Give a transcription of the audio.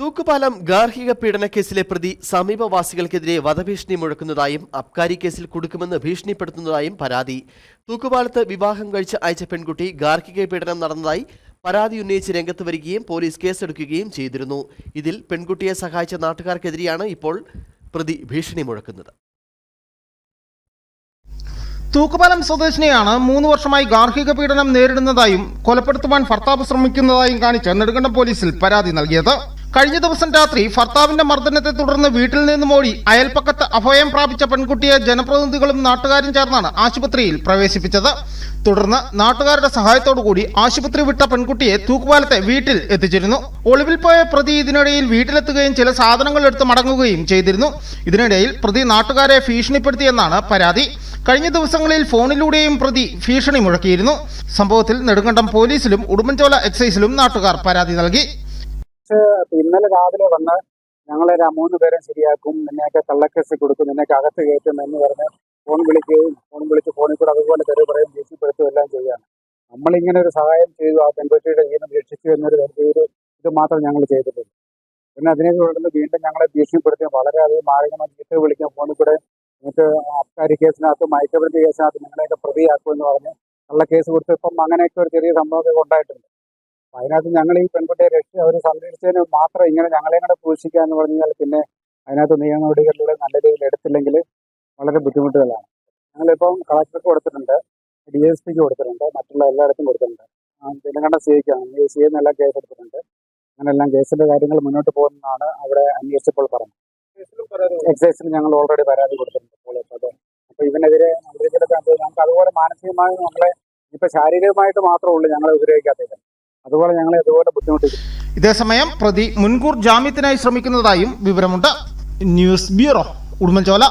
തൂക്കുപാലം ഗാർഹിക പീഡന കേസിലെ പ്രതി സമീപവാസികൾക്കെതിരെ വധഭീഷണി മുഴക്കുന്നതായും അബ്കാരി കേസിൽ കുടുക്കുമെന്ന് ഭീഷണിപ്പെടുത്തുന്നതായും പരാതി. തൂക്കുപാലത്ത് വിവാഹം കഴിച്ച് അയച്ച പെൺകുട്ടി ഗാർഹിക പീഡനം നടന്നതായി പരാതി ഉന്നയിച്ച് രംഗത്ത് വരികയും പോലീസ് കേസെടുക്കുകയും ചെയ്തിരുന്നു. ഇതിൽ പെൺകുട്ടിയെ സഹായിച്ച നാട്ടുകാർക്കെതിരെയാണ് ഇപ്പോൾ പ്രതി ഭീഷണി മുഴക്കുന്നത്. തൂക്കുപാലം സ്വദേശിനിയാണ് മൂന്ന് വർഷമായി ഗാർഹിക പീഡനം നേരിടുന്നതായും കൊലപ്പെടുത്തുവാൻ ഭർത്താവ് ശ്രമിക്കുന്നതായും കാണിച്ച് നെടുങ്കണ്ടം പോലീസിൽ പരാതി നൽകിയത്. കഴിഞ്ഞ ദിവസം രാത്രി ഭർത്താവിന്റെ മർദ്ദനത്തെ തുടർന്ന് വീട്ടിൽ നിന്നും ഓടി അയൽപ്പക്കത്ത് അഭയം പ്രാപിച്ച പെൺകുട്ടിയെ ജനപ്രതിനിധികളും നാട്ടുകാരും ചേർന്നാണ് ആശുപത്രിയിൽ പ്രവേശിപ്പിച്ചത്. തുടർന്ന് നാട്ടുകാരുടെ സഹായത്തോടുകൂടി ആശുപത്രി വിട്ട പെൺകുട്ടിയെ തൂക്കുപാലത്തെ വീട്ടിൽ എത്തിച്ചിരുന്നു. ഒളിവിൽ പോയ പ്രതി ഇതിനിടയിൽ വീട്ടിലെത്തുകയും ചില സാധനങ്ങൾ എടുത്ത് മടങ്ങുകയും ചെയ്തിരുന്നു. ഇതിനിടയിൽ പ്രതി നാട്ടുകാരെ ഭീഷണിപ്പെടുത്തിയെന്നാണ് പരാതി. കഴിഞ്ഞ ദിവസങ്ങളിൽ ഫോണിലൂടെയും പ്രതി ഭീഷണി മുഴക്കിയിരുന്നു. സംഭവത്തിൽ നെടുങ്കണ്ടം പോലീസിലും ഉടുമ്പൻചോല എക്സൈസിലും നാട്ടുകാർ പരാതി നൽകി. അപ്പൊ ഇന്നലെ രാവിലെ വന്ന് ഞങ്ങളെ മൂന്ന് പേരെ ശരിയാക്കും നിന്നെയൊക്കെ കള്ളക്കേസ് കൊടുക്കും നിന്നെയൊക്കെ അകത്ത് കയറ്റും എന്ന് പറഞ്ഞ് ഫോൺ വിളിക്കുകയും ഫോൺ വിളിച്ച് ഫോണിൽ കൂടെ അതുപോലെ തെറി പറയും ഭീഷണിപ്പെടുത്തുകയും എല്ലാം ചെയ്യാണ് നമ്മളിങ്ങനെ ഒരു സഹായം ചെയ്തു ആ പെൺകുട്ടിയുടെ ജീവൻ രക്ഷിച്ചു എന്നൊരു ഒരു ഇത് മാത്രം ഞങ്ങൾ ചെയ്തിട്ടുണ്ട്. പിന്നെ അതിനെ തുടർന്ന് വീണ്ടും ഞങ്ങളെ ഭീഷണിപ്പെടുത്തി വളരെയധികം മാരകമായി ചീത്ത വിളിക്കാൻ ഫോണിൽ കൂടെ എന്നിട്ട് അബ്കാരി കേസിനകത്ത് മയക്കപ്പെടുത്തിയ കേസിനകത്ത് നിങ്ങളെയൊക്കെ പ്രതിയാക്കുമെന്ന് പറഞ്ഞ് കള്ളക്കേസ് കൊടുത്ത് ഇപ്പം അങ്ങനെയൊക്കെ ഒരു ചെറിയ സംഭവമൊക്കെ ഉണ്ടായിട്ടുണ്ട്. അതിനകത്ത് ഞങ്ങൾ ഈ പെൺകുട്ടിയെ രക്ഷ അവർ സംരക്ഷിച്ചതിന് മാത്രം ഇങ്ങനെ ഞങ്ങളെയും കൂടെ പൂഷിക്കുക എന്ന് പറഞ്ഞാൽ പിന്നെ അതിനകത്ത് നിയമ നടപടികളിലൂടെ നല്ല രീതിയിൽ എടുത്തില്ലെങ്കിൽ വളരെ ബുദ്ധിമുട്ടുകളാണ്. ഞങ്ങളിപ്പം കളക്ടർക്ക് കൊടുത്തിട്ടുണ്ട് ഡി എസ് പിക്ക് കൊടുത്തിട്ടുണ്ട് മറ്റുള്ള എല്ലായിടത്തും കൊടുത്തിട്ടുണ്ട്. തിലങ്കണ്ട സി ഐക്കാണ് സി എന്ന എല്ലാം കേസ് എടുത്തിട്ടുണ്ട്. അങ്ങനെ എല്ലാം കേസിന്റെ കാര്യങ്ങൾ മുന്നോട്ട് പോകുന്നതാണ് അവിടെ അന്വേഷിച്ചപ്പോൾ പറഞ്ഞത്. എക്സൈസിന് ഞങ്ങൾ ഓൾറെഡി പരാതി കൊടുത്തിട്ടുണ്ട് ഇപ്പോൾ. അതെ ഇവനെതിരെ നമുക്ക് അതുപോലെ മാനസികമായി നമ്മളെ ഇപ്പൊ ശാരീരികമായിട്ട് മാത്രമേ ഉള്ളൂ ഞങ്ങളെ ഉപദ്രവിക്കാത്തത്. അതുപോലെ ഞങ്ങളെ ഇതുപോലെ ബുദ്ധിമുട്ടിക്കും. ഇതേസമയം പ്രതി മുൻകൂർ ജാമ്യത്തിനായി ശ്രമിക്കുന്നതായും വിവരമുണ്ട്. News bureau Udumbanchola.